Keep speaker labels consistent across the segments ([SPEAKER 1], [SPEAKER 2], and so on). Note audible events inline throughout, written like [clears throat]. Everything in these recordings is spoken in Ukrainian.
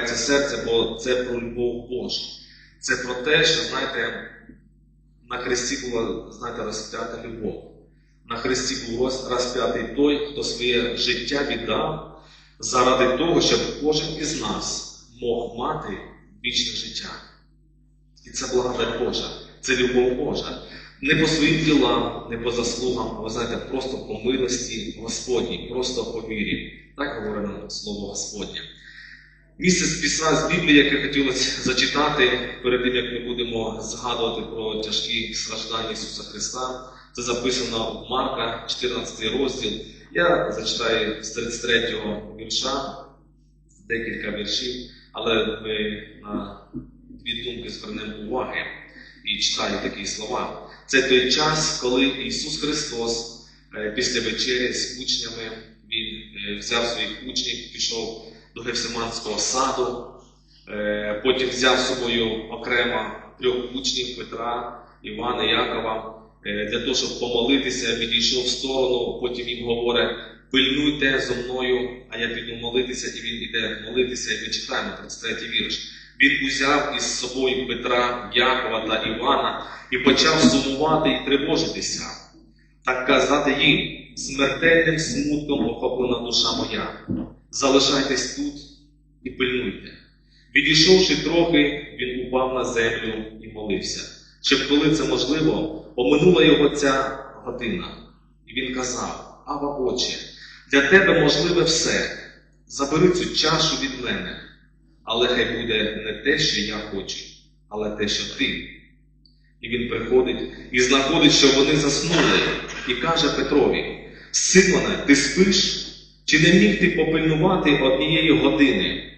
[SPEAKER 1] торкається серця, бо це про любов Божу. Це про те, що, знаєте, на Христі була, знаєте, розп'ята любов. На Христі був розп'ятий той, хто своє життя віддав заради того, щоб кожен із нас мог мати вічне життя. І це благодать Божа, це любов Божа. Не по своїм ділам, не по заслугам, а ви знаєте, просто по милості Господній, просто по вірі. Так говорить Слово Господнє. Місце з письма з Біблії, яке хотілося зачитати перед тим, як ми будемо згадувати про тяжкі страждання Ісуса Христа. Це записано в Марка, 14 розділ. Я зачитаю з 33 вірша декілька віршів, але ми на дві думки звернемо уваги і читаю такі слова. Це той час, коли Ісус Христос е, після вечері з учнями Він е, взяв своїх учнів, пішов до Гефсиманського саду, е, потім взяв з собою окремо трьох учнів Петра, Івана, Якова, е, для того, щоб помолитися, відійшов в сторону, потім їм говорить, пильнуйте зо мною, а я піду молитися, і він іде молитися, і ми читаємо 33 вірш. Він узяв із собою Петра, Якова та Івана і почав сумувати і тривожитися, так казати їм, смертельним смутком охоплена душа моя. Залишайтесь тут і пильнуйте. Відійшовши трохи, він упав на землю і молився. Щоб коли це можливо, оминула його ця година. І він казав: Ава, Отче, для тебе можливе все. Забери цю чашу від мене, але хай буде не те, що я хочу, але те, що ти. І він приходить і знаходить, що вони заснули, і каже Петрові: Симоне, ти спиш? Чи не міг ти попильнувати однієї години?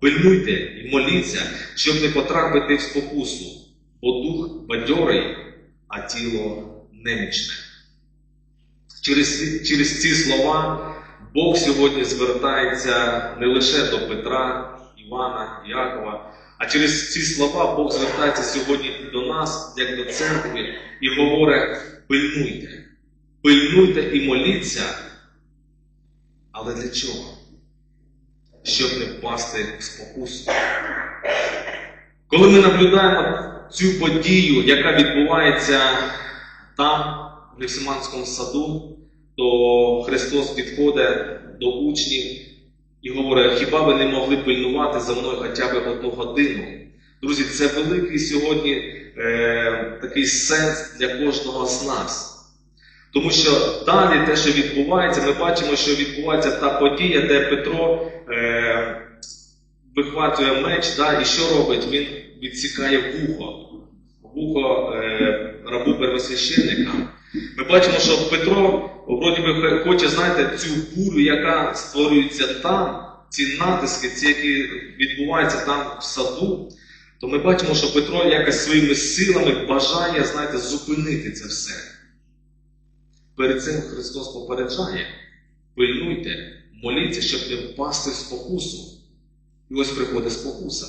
[SPEAKER 1] Пильнуйте і моліться, щоб не потрапити в спокусу, бо дух бадьорий, а тіло немічне. Через, через ці слова Бог сьогодні звертається не лише до Петра, Івана, Якова, а через ці слова Бог звертається сьогодні і до нас, як до церкви, і говорить: пильнуйте, пильнуйте і моліться. Але для чого? Щоб не впасти в спокусу. Коли ми наблюдаємо цю подію, яка відбувається там, в Гефсиманському саду, то Христос підходить до учнів і говорить, хіба ви не могли пильнувати за мною хоча б одну годину? Друзі, це великий сьогодні е, такий сенс для кожного з нас. Тому що далі те, що відбувається, ми бачимо, що відбувається та подія, де Петро е, вихватує меч, да, і що робить? Він відсікає вухо, вухо е, рабу первосвященника. Ми бачимо, що Петро вроді би хоче, знаєте, цю бурю, яка створюється там, ці натиски, ці, які відбуваються там в саду, то ми бачимо, що Петро якось своїми силами бажає, знаєте, зупинити це все. Перед цим Христос попереджає: пильнуйте, моліться, щоб не впасти в спокусу. І ось приходить спокуса.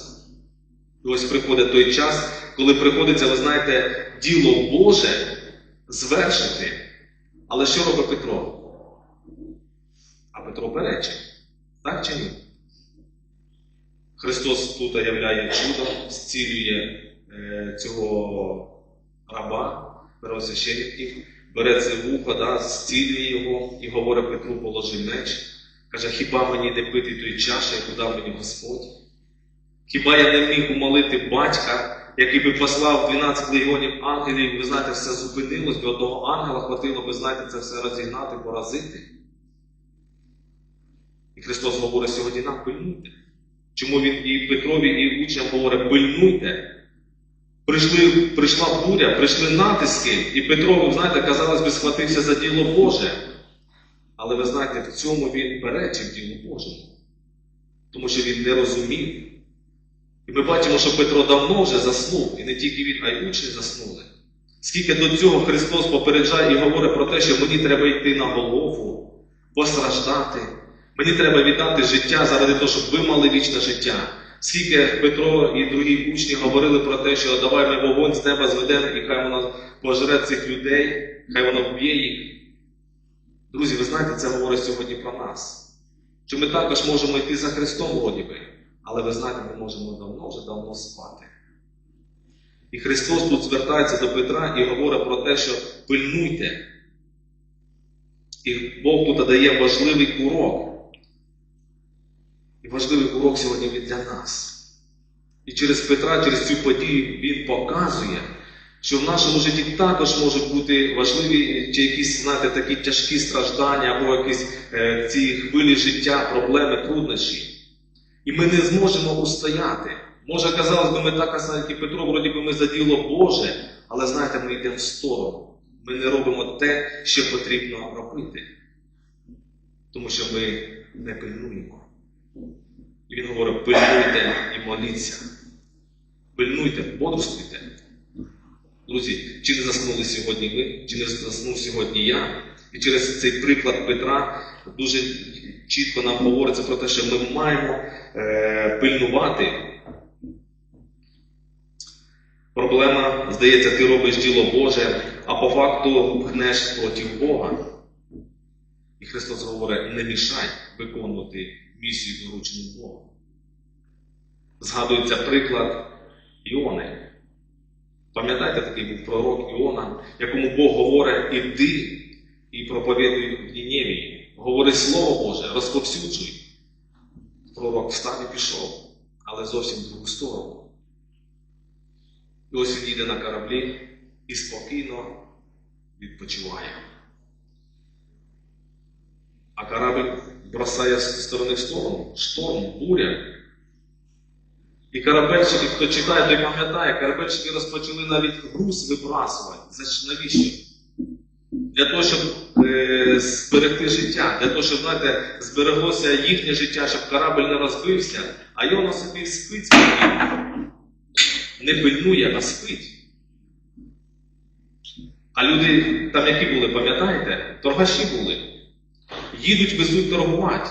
[SPEAKER 1] І ось приходить той час, коли приходиться, ви знаєте, діло Боже звершити. Але що робить Петро? А Петро перечить. Так чи ні? Христос тут являє чудо, зцілює е, цього раба, первосвященників, бере це вухо, да, зцілює його і говорить Петру, положи меч. Каже, хіба мені не пити той чаші, яку дав мені Господь? Хіба я не міг умолити батька, який би послав 12 легіонів ангелів, ви знаєте, все зупинилось, би одного ангела хватило, ви знаєте, це все розігнати, поразити. І Христос говорить сьогодні нам пильнуйте. Чому Він і Петрові, і учням говорить, пильнуйте. Прийшли, прийшла буря, прийшли натиски, і Петро, ви знаєте, казалось би, схватився за діло Боже. Але ви знаєте, в цьому він перечив ділу Божому. Тому що він не розумів. І ми бачимо, що Петро давно вже заснув, і не тільки він, а й учні заснули. Скільки до цього Христос попереджає і говорить про те, що мені треба йти на голову, постраждати, мені треба віддати життя заради того, щоб ви мали вічне життя. Скільки Петро і другі учні говорили про те, що давай ми вогонь з неба зведемо, і хай воно пожре цих людей, хай воно вб'є їх. Друзі, ви знаєте, це говорить сьогодні про нас. Що ми також можемо йти за Христом, вроді би, але ви знаєте, ми можемо давно вже давно спати. І Христос тут звертається до Петра і говорить про те, що пильнуйте. І Бог тут дає важливий урок. Важливий урок сьогодні він для нас. І через Петра, через цю подію він показує, що в нашому житті також можуть бути важливі чи якісь, знаєте, такі тяжкі страждання, або якісь е, ці хвилі життя, проблеми, труднощі. І ми не зможемо устояти. Може, казалось би, ми так як і Петро, вроді би ми за діло Боже, але знаєте, ми йдемо в сторону. Ми не робимо те, що потрібно робити. Тому що ми не пильнуємо. І він говорить, пильнуйте і моліться. Пильнуйте, бодрствуйте. Друзі, чи не заснули сьогодні ви, чи не заснув сьогодні я? І через цей приклад Петра дуже чітко нам говориться про те, що ми маємо е, пильнувати. Проблема, здається, ти робиш діло Боже, а по факту гнеш проти Бога. І Христос говорить, не мішай виконувати місію доручену Богом. Згадується приклад Іони. Пам'ятаєте, такий був пророк Іона, якому Бог говорить, іди і проповідуй в Ніневії. Говори Слово Боже, розповсюджуй. Пророк встав і пішов, але зовсім в другу сторону. І ось він їде на кораблі і спокійно відпочиває. А корабль бросає з сторони в сторону, шторм, буря. І корабельщики, хто читає, той пам'ятає, корабельщики розпочали навіть груз вибрасувати. Навіщо? Для того, щоб е, зберегти життя, для того, щоб знаєте, збереглося їхнє життя, щоб корабль не розбився, а Йона собі спить спокійно. Не пильнує, а спить. А люди там які були, пам'ятаєте? Торгаші були. Їдуть, везуть торгувати.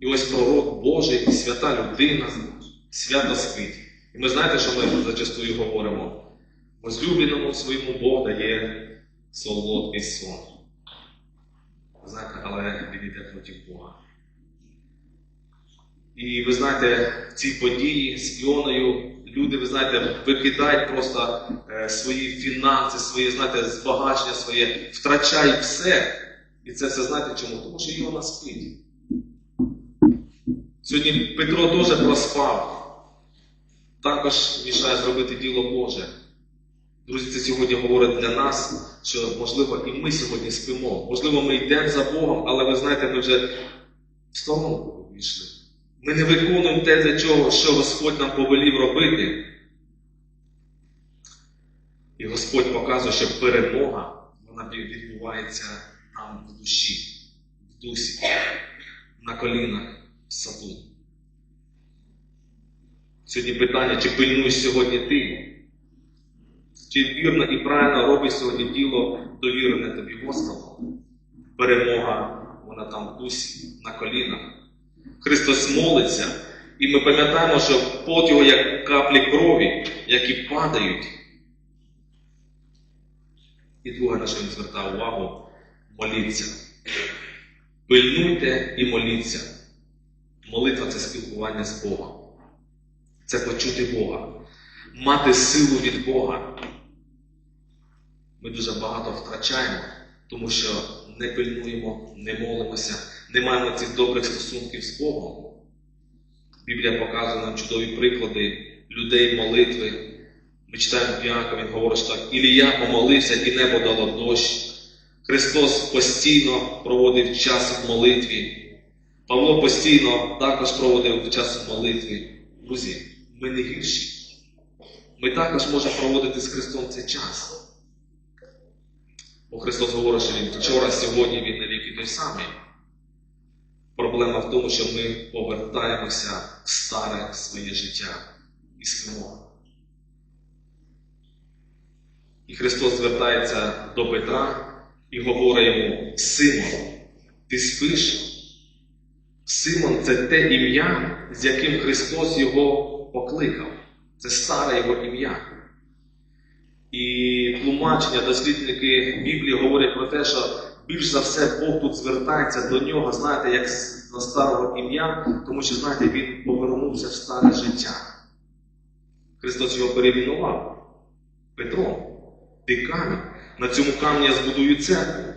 [SPEAKER 1] І ось пророк Божий, свята людина, свято спить. І ми знаєте, що ми зачастую говоримо? Возлюбленому своєму Бог дає солодкий сон. Знаєте, але він йде проти Бога. І ви знаєте, в цій події з Іоною люди, ви знаєте, викидають просто е, свої фінанси, свої, знаєте, збагачення своє, втрачають все. І це все знаєте чому? Тому що Іона спить. Сьогодні Петро теж проспав. Також мішає зробити діло Боже. Друзі, це сьогодні говорить для нас, що можливо і ми сьогодні спимо. Можливо, ми йдемо за Богом, але ви знаєте, ми вже в сторону війшли. Ми не виконуємо те, для чого, що Господь нам повелів робити. І Господь показує, що перемога вона відбувається там в душі, в дусі, на колінах, в саду. Сьогодні питання, чи пильнуєш сьогодні ти? Чи вірно і правильно робиш сьогодні діло довірене тобі Господу? Перемога, вона там в дусі, на колінах. Христос молиться, і ми пам'ятаємо, що пот його як каплі крові, які падають. І друге, на що він звертав увагу, моліться. Пильнуйте і моліться. Молитва це спілкування з Богом. Це почути Бога, мати силу від Бога. Ми дуже багато втрачаємо, тому що не пильнуємо, не молимося, не маємо цих добрих стосунків з Богом. Біблія показує нам чудові приклади людей молитви. Ми читаємо П'яка, він говорить, що так, Ілія помолився, і небо дало дощ. Христос постійно проводив час в молитві. Павло постійно також проводив час в молитві. Друзі, ми не гірші. Ми також можемо проводити з Христом цей час. Бо Христос говорить, що Він вчора, сьогодні, Він навіки той самий. Проблема в тому, що ми повертаємося в старе своє життя і спимо. І Христос звертається до Петра і говорить йому: Симон, ти спиш? Симон це те ім'я, з яким Христос його покликав. Це старе його ім'я. І тлумачення, дослідники Біблії говорять про те, що більш за все Бог тут звертається до нього, знаєте, як до старого ім'я, тому що, знаєте, він повернув повернутися в старе життя. Христос його перейменував Петром. Ти камінь. На цьому камені я збудую церкву.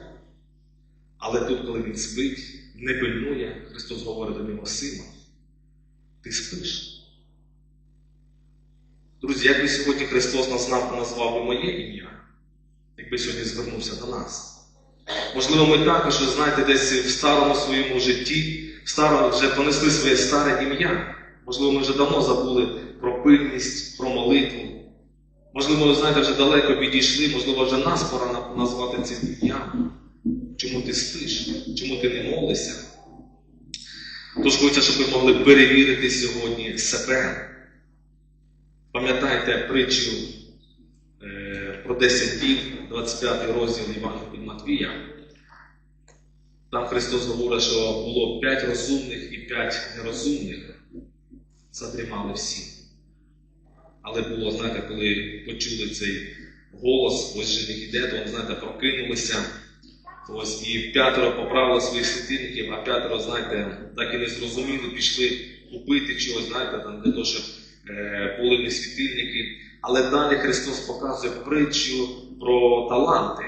[SPEAKER 1] Але тут, коли він спить, не пильнує, Христос говорить до нього Сима, ти спиш. Друзі, як би сьогодні Христос назвав, назвав би моє ім'я, якби сьогодні звернувся до нас. Можливо, ми також, знаєте, десь в старому своєму житті, в старому вже понесли своє старе ім'я. Можливо, ми вже давно забули про пильність, про молитву. Можливо, знаєте, вже далеко відійшли, можливо, вже нас пора назвати цим ім'ям. Чому ти спиш? Чому ти не молишся? Тож хочеться, щоб ви могли перевірити сьогодні себе. Пам'ятайте притчу е, про 10 днів, 25 розділ Івана від Матвія. Там Христос говорить, що було 5 розумних і 5 нерозумних. Задрімали всі. Але було, знаєте, коли почули цей голос, ось же він іде, то знаєте, прокинулися. Ось і п'ятеро поправили своїх світильників, а п'ятеро, знаєте, так і не зрозуміли, пішли купити чогось, знаєте, там, для того, щоб е, були не світильники. Але далі Христос показує притчу про таланти.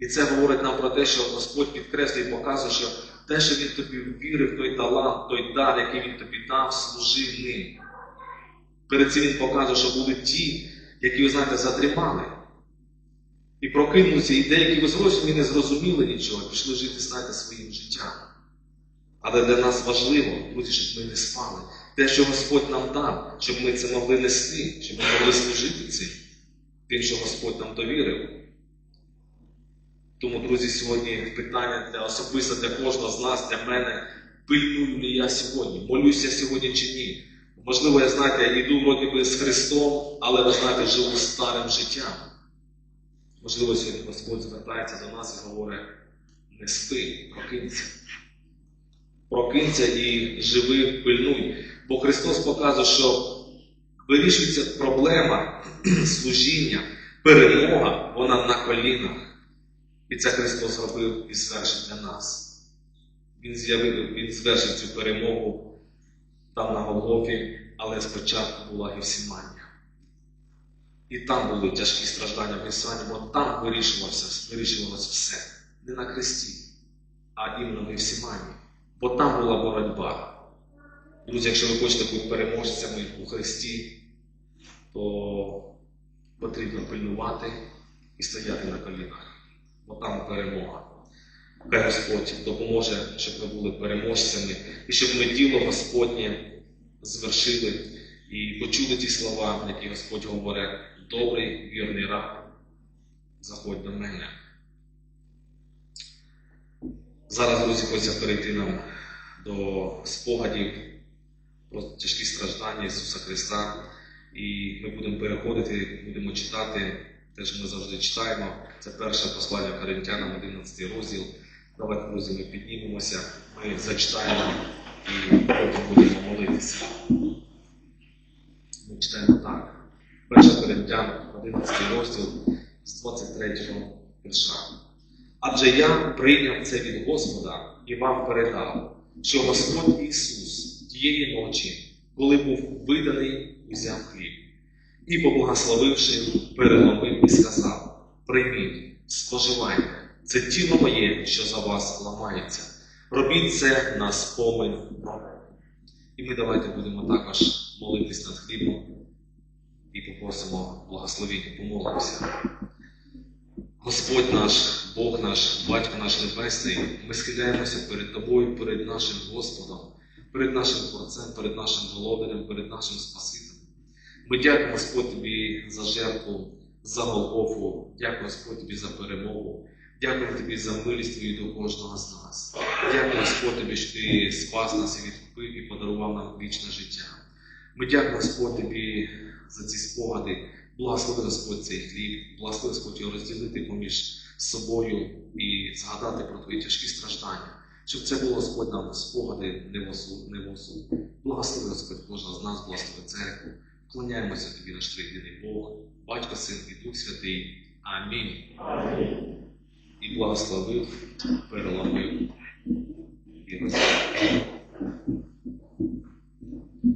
[SPEAKER 1] І це говорить нам про те, що Господь підкреслює і показує, що те, що Він тобі ввірив, той талант, той дар, який Він тобі дав, служив ним. Перед цим він показує, що були ті, які, ви знаєте, задрімали. І прокинулися, і деякі зовсім не зрозуміли нічого, пішли жити, знаєте, своїм життям. Але для нас важливо, друзі, щоб ми не спали. Те, що Господь нам дав, щоб ми це могли нести, щоб ми могли служити цим, тим, що Господь нам довірив. Тому, друзі, сьогодні питання для особисто для кожного з нас, для мене, пильную ли я сьогодні, молюся сьогодні чи ні. Можливо, я знаєте, йду вроді би з Христом, але ви знаєте, живу старим життям. Можливо, сьогодні Господь звертається до нас і говорить: не спи, прокинься. Прокинься і живи, пильнуй. Бо Христос показує, що вирішується проблема [clears throat] служіння, перемога, вона на колінах. І це Христос зробив і звершив для нас. Він з'явив, Він звершив цю перемогу там на Голгофі, але спочатку була Гефсиманія. І там були тяжкі страждання в Гефсиманії, бо там вирішувалося, вирішувалося все. Не на хресті, а іменно в Гефсиманії. Бо там була боротьба. Друзі, якщо ви хочете бути переможцями у Христі, то потрібно пильнувати і стояти на колінах. Бо там перемога. Господь допоможе, щоб ми були переможцями, і щоб ми діло Господнє звершили і почули ті слова, які Господь говорить, добрий, вірний раб, заходь до мене. Зараз, друзі, хочеться перейти нам до спогадів про тяжкі страждання Ісуса Христа. І ми будемо переходити, будемо читати те, що ми завжди читаємо. Це перше послання Коринтянам, 11 розділ. Давайте, друзі, ми піднімемося, ми зачитаємо і потім будемо молитися. Ми читаємо так. Перше Коринтян, 11 розділ з 23 вірша. Адже я прийняв це від Господа і вам передав, що Господь Ісус тієї ночі, коли був виданий, узяв хліб, і, поблагословивши, переломив і сказав: Прийміть, споживайте, це тіло моє, що за вас ламається. Робіть це на спомин про мене». І ми давайте будемо також молитись над хлібом і попросимо благословення, помолимося. Господь наш, Бог наш, Батько наш Небесний, ми схиляємося перед Тобою, перед нашим Господом, перед нашим Творцем, перед нашим Володарем, перед нашим Спасителем. Ми дякуємо, Господь, Тобі за жертву, за Голгофу, дякуємо, Господь, Тобі за перемогу. Дякуємо Тобі за милість Твою до кожного з нас. Дякую, Тобі, що Ти спас нас і відкупив і подарував нам вічне життя. Ми дякуємо, Господь, Тобі за ці спогади. Благослови Господь цей хліб, благослови Господь його розділити поміж собою і згадати про твої тяжкі страждання, щоб це було Господь нам спогади не в осуд. Благослови Господь кожного з нас, благослови церкву. Вклоняємося тобі наш тригідний Бог, Батько, Син і Дух Святий. Амінь. І благословив, переломив і розвив.